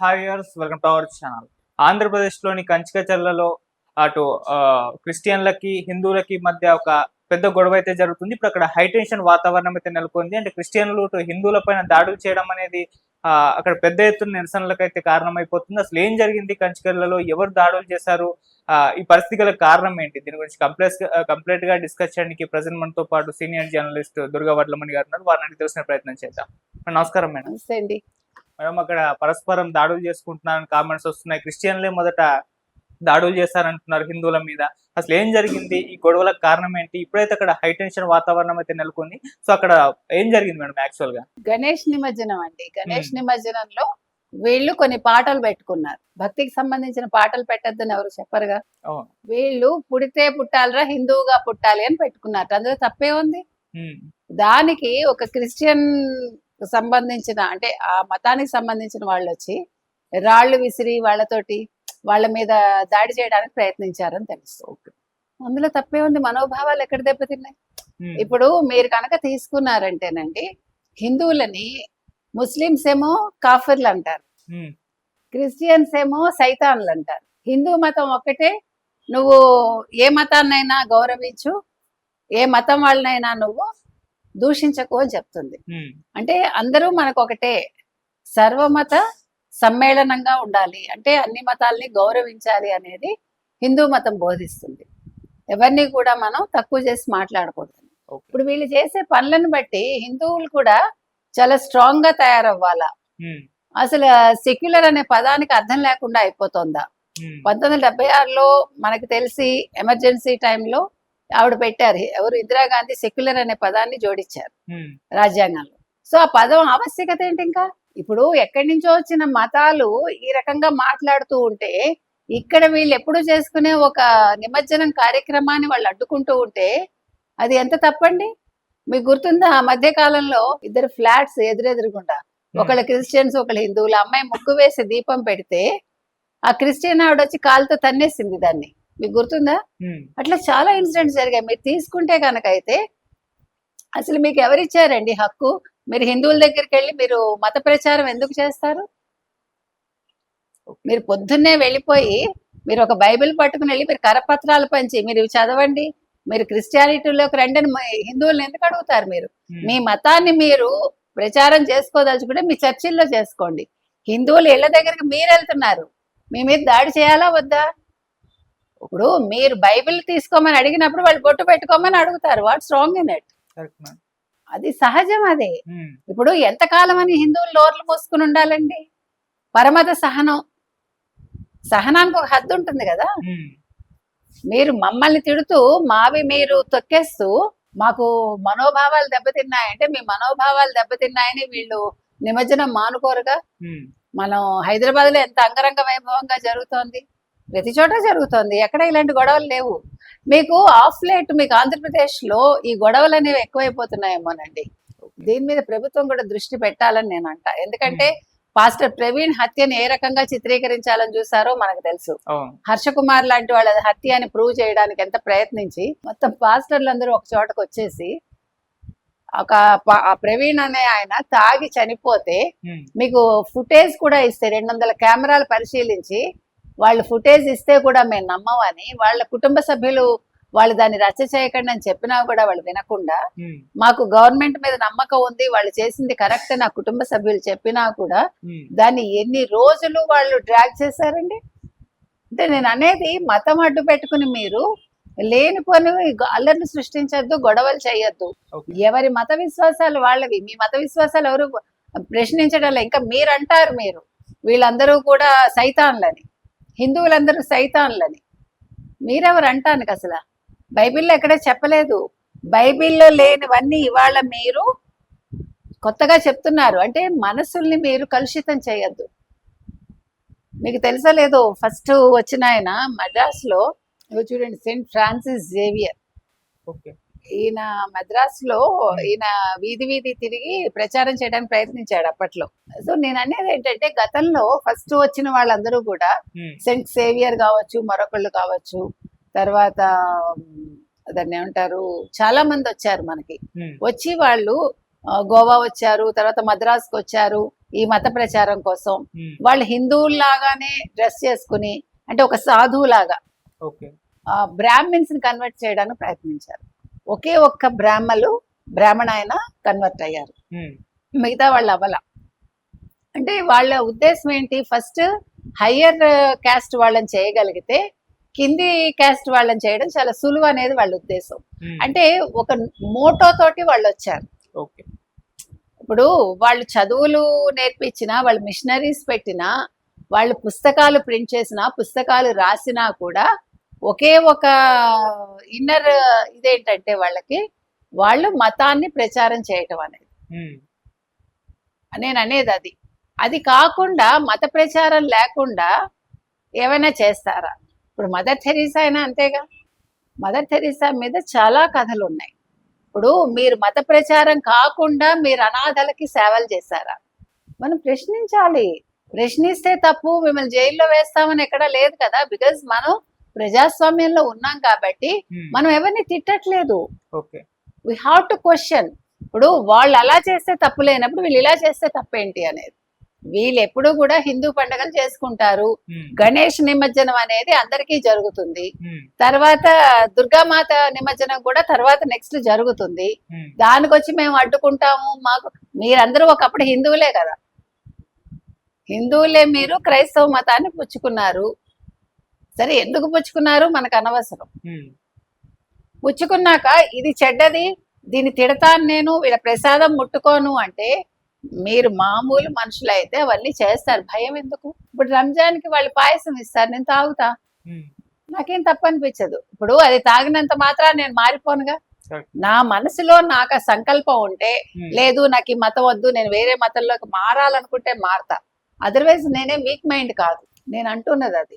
Hi viewers welcome to our channel. ఆంధ్రప్రదేశ్లోని కంచికచర్లలో అటు క్రిస్టియన్లకి హిందువులకి మధ్య ఒక పెద్ద గొడవ అయితే జరుగుతుంది. ఇప్పుడు అక్కడ హైటెన్షన్ వాతావరణం అయితే నెలకొంది. అంటే క్రిస్టియన్లు ఇటు హిందువుల పైన దాడులు చేయడం అనేది అక్కడ పెద్ద ఎత్తున నిరసనలకు అయితే కారణమైపోతుంది. అసలు ఏం జరిగింది కంచికర్లలో ఎవరు దాడులు చేశారు? ఈ పరిస్థితి గల కారణం ఏంటి? దీని గురించి కంప్లీట్ కంప్లీట్గా డిస్కస్ చేయడానికి ప్రజెంట్ మనతో పాటు సీనియర్ జర్నలిస్ట్ దుర్గా వడ్లమణి గారు ఉన్నారు. వారిని తెలిసిన ప్రయత్నం చేద్దాం. నమస్కారం మేడం. మేడం అక్కడ పరస్పరం దాడులు చేసుకుంటున్నారని కామెంట్స్ వస్తున్నాయి. క్రిస్టియన్లే మొదట దాడులు చేశారంటున్నారు హిందువుల మీద. అసలు ఏం జరిగింది? ఈ గొడవలకు కారణం ఏంటి? ఇప్పుడైతే అక్కడ హై టెన్షన్ వాతావరణం అయితే నెలకొంది. సో అక్కడ ఏం జరిగింది మేడం యాక్చువల్గా? గణేష్ నిమజ్జనం అండి. గణేష్ నిమజ్జనంలో వీళ్ళు కొన్ని పాటలు పెట్టుకున్నారు. భక్తికి సంబంధించిన పాటలు పెట్టద్దని ఎవరు చెప్పరుగా? వీళ్ళు పుడితే పుట్టాలిరా హిందువుగా పుట్టాలి అని పెట్టుకున్నారు. అందులో తప్పే ఉంది? దానికి ఒక క్రిస్టియన్ సంబంధించిన అంటే ఆ మతానికి సంబంధించిన వాళ్ళు వచ్చి రాళ్ళు విసిరి వాళ్ళతోటి వాళ్ళ మీద దాడి చేయడానికి ప్రయత్నించారని తెలుసు. అందులో తప్పే ఉంది. మనోభావాలు ఎక్కడ దెబ్బతిన్నాయి? ఇప్పుడు మీరు కనుక తీసుకున్నారంటేనండి హిందువులని ముస్లిమ్స్ ఏమో కాఫర్లు అంటారు. క్రిస్టియన్స్ ఏమో సైతాన్లు అంటారు. హిందూ మతం ఒక్కటే నువ్వు ఏ మతాన్నైనా గౌరవించు ఏ మతం వాళ్ళనైనా నువ్వు దూషించకు అని చెప్తుంది. అంటే అందరూ మనకు ఒకటే సర్వమత సమ్మేళనంగా ఉండాలి. అంటే అన్ని మతాల్ని గౌరవించాలి అనేది హిందూ మతం బోధిస్తుంది. ఎవరిని కూడా మనం తక్కువ చేసి మాట్లాడకూడదు. ఇప్పుడు వీళ్ళు చేసే పనులను బట్టి హిందువులు కూడా చాలా స్ట్రాంగ్గా తయారవ్వాలా అసలు సెక్యులర్ అనే పదానికి అర్థం లేకుండా అయిపోతుందా? పంతొమ్మిది వందల డెబ్బై ఆరులో మనకు తెలిసి ఎమర్జెన్సీ టైంలో ఆవిడ పెట్టారు. ఎవరు? ఇందిరాగాంధీ సెక్యులర్ అనే పదాన్ని జోడించారు రాజ్యాంగంలో. సో ఆ పదం ఆవశ్యకత ఏంటి ఇంకా? ఇప్పుడు ఎక్కడి నుంచో వచ్చిన మతాలు ఈ రకంగా మాట్లాడుతూ ఉంటే ఇక్కడ వీళ్ళు ఎప్పుడు చేసుకునే ఒక నిమజ్జనం కార్యక్రమాన్ని వాళ్ళు అడ్డుకుంటూ ఉంటే అది ఎంత తప్పండి? మీకు గుర్తుందా? ఆ మధ్య కాలంలో ఇద్దరు ఫ్లాట్స్ ఎదురెదురుగుండా. ఒకళ్ళు క్రిస్టియన్స్ ఒకళ్ళు హిందువులు. అమ్మాయి ముగ్గు వేసి దీపం పెడితే ఆ క్రిస్టియన్ ఆవిడ వచ్చి కాలుతో తన్నేసింది దాన్ని. మీకు గుర్తుందా? అట్లా చాలా ఇన్సిడెంట్స్ జరిగాయి. మీరు తీసుకుంటే కనుక అయితే అసలు మీకు ఎవరిచ్చారండి హక్కు? మీరు హిందువుల దగ్గరికి వెళ్ళి మీరు మత ప్రచారం ఎందుకు చేస్తారు? మీరు పొద్దున్నే వెళ్ళిపోయి మీరు ఒక బైబిల్ పట్టుకుని వెళ్ళి మీరు కరపత్రాలు పంచి మీరు చదవండి. మీరు క్రిస్టియానిటీలోకి రండి హిందువుల్ని ఎందుకు అడుగుతారు మీరు? మీ మతాన్ని మీరు ప్రచారం చేసుకోదలుచుకుంటే మీ చర్చిల్లో చేసుకోండి. హిందువులు ఇళ్ళ దగ్గరికి మీరు వెళ్తున్నారు. మీ మీద దాడి చేయాలా వద్దా? ఇప్పుడు మీరు బైబిల్ తీసుకోమని అడిగినప్పుడు వాళ్ళు బొట్టు పెట్టుకోమని అడుగుతారు. What's wrong in it. అది సహజం అదే. ఇప్పుడు ఎంతకాలం అని హిందువులు నోర్లు మూసుకుని ఉండాలండి? పరమత సహనం. సహనానికి ఒక హద్దు ఉంటుంది కదా? మీరు మమ్మల్ని తిడుతూ మావి మీరు తొక్కేస్తూ మాకు మనోభావాలు దెబ్బతిన్నాయంటే మీ మనోభావాలు దెబ్బతిన్నాయని వీళ్ళు నిమజ్జనం మానుకోరుగా? మనం హైదరాబాద్లో ఎంత అంగరంగ వైభవంగా జరుగుతోంది? ప్రతి చోట జరుగుతోంది. ఎక్కడ ఇలాంటి గొడవలు లేవు. మీకు ఆఫ్ లేట్ మీకు ఆంధ్రప్రదేశ్లో ఈ గొడవలు అనేవి ఎక్కువైపోతున్నాయేమోనండి. దీని మీద ప్రభుత్వం కూడా దృష్టి పెట్టాలని నేను అంట ఎందుకంటే పాస్టర్ ప్రవీణ్ హత్యని ఏ రకంగా చిత్రీకరించాలని చూసారో మనకు తెలుసు. హర్ష కుమార్ లాంటి వాళ్ళ హత్య అని ప్రూవ్ చేయడానికి ఎంత ప్రయత్నించి మొత్తం పాస్టర్లు అందరూ ఒక చోటకు వచ్చేసి ఒక ప్రవీణ్ అనే ఆయన తాగి చనిపోతే మీకు ఫుటేజ్ కూడా ఇస్తే రెండు వందల కెమెరాలు పరిశీలించి వాళ్ళు ఫుటేజ్ ఇస్తే కూడా మేము నమ్మమని వాళ్ళ కుటుంబ సభ్యులు వాళ్ళు దాన్ని రచ్చ చేయకండి అని చెప్పినా కూడా వాళ్ళు వినకుండా మాకు గవర్నమెంట్ మీద నమ్మకం ఉంది వాళ్ళు చేసింది కరెక్ట్ నా కుటుంబ సభ్యులు చెప్పినా కూడా దాన్ని ఎన్ని రోజులు వాళ్ళు డ్రాగ్ చేశారండి? అంటే నేను అనేది మతం అడ్డు పెట్టుకుని మీరు లేనిపోని అల్లర్లు సృష్టించొద్దు గొడవలు చేయొద్దు. ఎవరి మత విశ్వాసాలు వాళ్ళవి. మీ మత విశ్వాసాలు ఎవరు ప్రశ్నించడం ఇంకా మీరు అంటారు మీరు. వీళ్ళందరూ కూడా సైతాన్లని. హిందువులందరూ సైతాన్లని. మీరెవరు అంటానికి అసలు? బైబిల్లో ఎక్కడ చెప్పలేదు. బైబిల్లో లేనివన్నీ ఇవాళ మీరు కొత్తగా చెప్తున్నారు. అంటే మనసుల్ని మీరు కలుషితం చేయొద్దు. మీకు తెలుసా లేదో? ఫస్ట్ వచ్చిన ఆయన మద్రాస్లో చూడండి సెయింట్ ఫ్రాన్సిస్ జేవియర్. ఓకే. ఈయన మద్రాస్లో ఈయన వీధి వీధి తిరిగి ప్రచారం చేయడానికి ప్రయత్నించాడు అప్పట్లో. సో నేను అనేది ఏంటంటే గతంలో ఫస్ట్ వచ్చిన వాళ్ళందరూ కూడా ఉమ్, సెయింట్ సేవియర్ కావచ్చు మరొకళ్ళు కావచ్చు తర్వాత దాన్ని ఏమంటారు చాలా మంది వచ్చారు మనకి. ఉమ్, వచ్చి వాళ్ళు గోవా వచ్చారు తర్వాత మద్రాస్కి వచ్చారు ఈ మత ప్రచారం కోసం. వాళ్ళు హిందువుల్లాగానే డ్రెస్ చేసుకుని అంటే ఒక సాధువులాగా బ్రాహ్మిన్స్ని కన్వర్ట్ చేయడానికి ప్రయత్నించారు. ఒకే ఒక్క బ్రాహ్మలు బ్రాహ్మణ ఆయన కన్వర్ట్ అయ్యారు. మిగతా వాళ్ళు అవ్వాల. అంటే వాళ్ళ ఉద్దేశం ఏంటి? ఫస్ట్ హయ్యర్ క్యాస్ట్ వాళ్ళని చేయగలిగితే కింది క్యాస్ట్ వాళ్ళని చేయడం చాలా సులువు అనేది వాళ్ళ ఉద్దేశం. అంటే ఒక మోటో తోటి వాళ్ళు వచ్చారు. ఇప్పుడు వాళ్ళు చదువులు నేర్పించినా వాళ్ళు మిషనరీస్ పెట్టినా వాళ్ళు పుస్తకాలు ప్రింట్ చేసినా పుస్తకాలు రాసినా కూడా ఒకే ఒక ఇన్నర్ ఇదేంటంటే వాళ్ళకి వాళ్ళు మతాన్ని ప్రచారం చేయటం అనేది. నేను అనేది అది. అది కాకుండా మత ప్రచారం లేకుండా ఏమైనా చేస్తారా? ఇప్పుడు మదర్ థెరీసా అయినా అంతేగా. మదర్ థెరీసా మీద చాలా కథలు ఉన్నాయి ఇప్పుడు మీరు మత ప్రచారం కాకుండా మీరు అనాథలకి సేవలు చేశారా? మనం ప్రశ్నించాలి. ప్రశ్నిస్తే తప్పు మిమ్మల్ని జైల్లో వేస్తామని ఎక్కడా లేదు కదా. బికాజ్ మనం ప్రజాస్వామ్యంలో ఉన్నాం కాబట్టి ఉమ్, మనం ఎవరిని తిట్టట్లేదు. వీ హ్యావ్ టు క్వశ్చన్ ఇప్పుడు వాళ్ళు అలా చేస్తే తప్పు లేనప్పుడు వీళ్ళు ఇలా చేస్తే తప్పేంటి అనేది. వీళ్ళు ఎప్పుడు కూడా హిందూ పండుగలు చేసుకుంటారు. ఉమ్, గణేష్ నిమజ్జనం అనేది అందరికీ జరుగుతుంది. ఉమ్, తర్వాత దుర్గామాత నిమజ్జనం కూడా తర్వాత నెక్స్ట్ జరుగుతుంది. దానికి వచ్చి మేము అడ్డుకుంటాము. మాకు మీరందరూ ఒకప్పుడు హిందువులే కదా. హిందువులే మీరు క్రైస్తవ మతాన్ని పుచ్చుకున్నారు. సరే ఎందుకు పుచ్చుకున్నారు? మనకు అనవసరం. పుచ్చుకున్నాక ఇది చెడ్డది దీన్ని తిడతాను నేను వీళ్ళ ప్రసాదం ముట్టుకోను అంటే మీరు మామూలు మనుషులైతే అవన్నీ చేస్తారు. భయం ఎందుకు? ఇప్పుడు రంజాన్కి వాళ్ళు పాయసం ఇస్తారు నేను తాగుతా. నాకేం తప్పు అనిపించదు ఇప్పుడు అది తాగినంత మాత్రం నేను మారిపోనుగా. నా మనసులో నాకు ఆ సంకల్పం ఉంటే లేదు నాకు ఈ మతం వద్దు నేను వేరే మతంలోకి మారాలనుకుంటే మారతా. అదర్వైజ్ నేనే వీక్ మైండ్ కాదు. నేను అంటున్నది అది.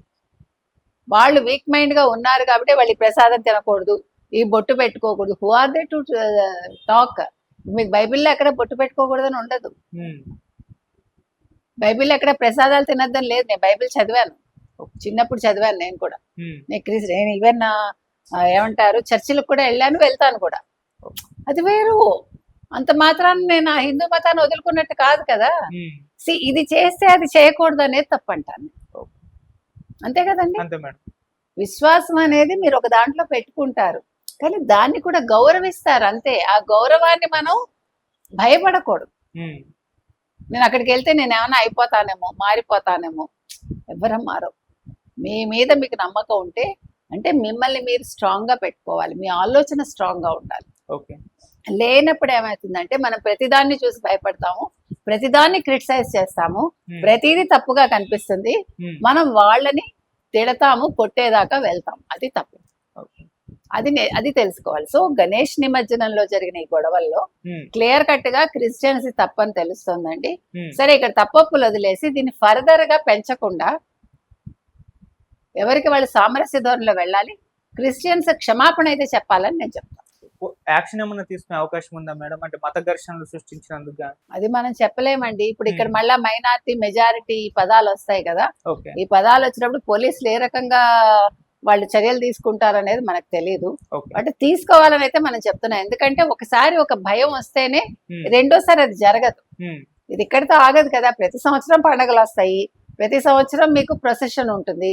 వాళ్ళు వీక్ మైండ్గా ఉన్నారు కాబట్టి వాళ్ళు ఈ ప్రసాదం తినకూడదు. ఈ బొట్టు పెట్టుకోకూడదు. Who are they to talk మీకు బైబిల్లో ఎక్కడ బొట్టు పెట్టుకోకూడదని ఉండదు. ఉమ్, బైబిల్లో ఎక్కడ ప్రసాదాలు తినద్దని లేదు. నేను బైబిల్ చదివాను. చిన్నప్పుడు చదివాను నేను కూడా. ఉమ్, నేను క్రిస్ నేను ఈవెన్ ఏమంటారు? చర్చిలకు కూడా వెళ్ళాను వెళ్తాను కూడా. అది వేరు. అంత మాత్రాన నేను ఆ హిందూ మతాన్ని వదులుకున్నట్టు కాదు కదా. ఉమ్, See, ఇది చేస్తే అది చేయకూడదు అనేది తప్పంటాను. అంతే కదండి? అంతే మేడం. విశ్వాసం అనేది మీరు ఒక దాంట్లో పెట్టుకుంటారు. కానీ దాన్ని కూడా గౌరవిస్తారు అంతే. ఆ గౌరవాన్ని మనం భయపడకూడదు. నేను అక్కడికి వెళ్తే నేను ఏమైనా అయిపోతానేమో మారిపోతానేమో ఎవరం మారో మీ మీద మీకు నమ్మకం ఉంటే అంటే మిమ్మల్ని మీరు స్ట్రాంగ్గా పెట్టుకోవాలి. మీ ఆలోచన స్ట్రాంగ్గా ఉండాలి. ఓకే. లేనప్పుడు ఏమవుతుందంటే మనం ప్రతిదాన్ని చూసి భయపడతాము. ప్రతిదాన్ని క్రిటిసైజ్ చేస్తాము. ఉమ్, ప్రతిదీ తప్పుగా కనిపిస్తుంది. ఉమ్, మనం వాళ్ళని తిడతాము కొట్టేదాకా వెళ్తాం. అది తప్పు. అది అది తెలుసుకోవాలి. సో గణేష్ నిమజ్జనంలో జరిగిన ఈ గొడవల్లో ఉమ్, క్లియర్ కట్గా క్రిస్టియన్స్ తప్పని తెలుస్తుందండి. సరే ఇక్కడ తప్పప్పులు వదిలేసి దీన్ని ఫర్దర్గా పెంచకుండా ఎవరికి వాళ్ళు సామరస్య ధోరణిలో వెళ్ళాలి? క్రిస్టియన్స్ క్షమాపణ అయితే చెప్పాలని నేను చెప్తాను. యాక్షన్ ఏమైనా తీసుకునే అవకాశం ఉందా మేడం? అంటే మత ఘర్షణలు సృష్టించినందుకు? అది మనం చెప్పలేమండి. ఇప్పుడు ఇక్కడ. మళ్ళా మైనారిటీ మెజారిటీ పదాలు వస్తాయి కదా. ఈ పదాలు వచ్చినప్పుడు పోలీసులు ఏ రకంగా వాళ్ళు చర్యలు తీసుకుంటారనేది మనకు తెలియదు అంటే తీసుకోవాలని అయితే మనం చెప్తున్నాం. ఎందుకంటే ఒకసారి ఒక భయం వస్తేనే రెండోసారి అది జరగదు. ఇది ఇక్కడితో ఆగదు కదా. ప్రతి సంవత్సరం పండుగలు వస్తాయి. ప్రతి సంవత్సరం మీకు ప్రొసెషన్ ఉంటుంది.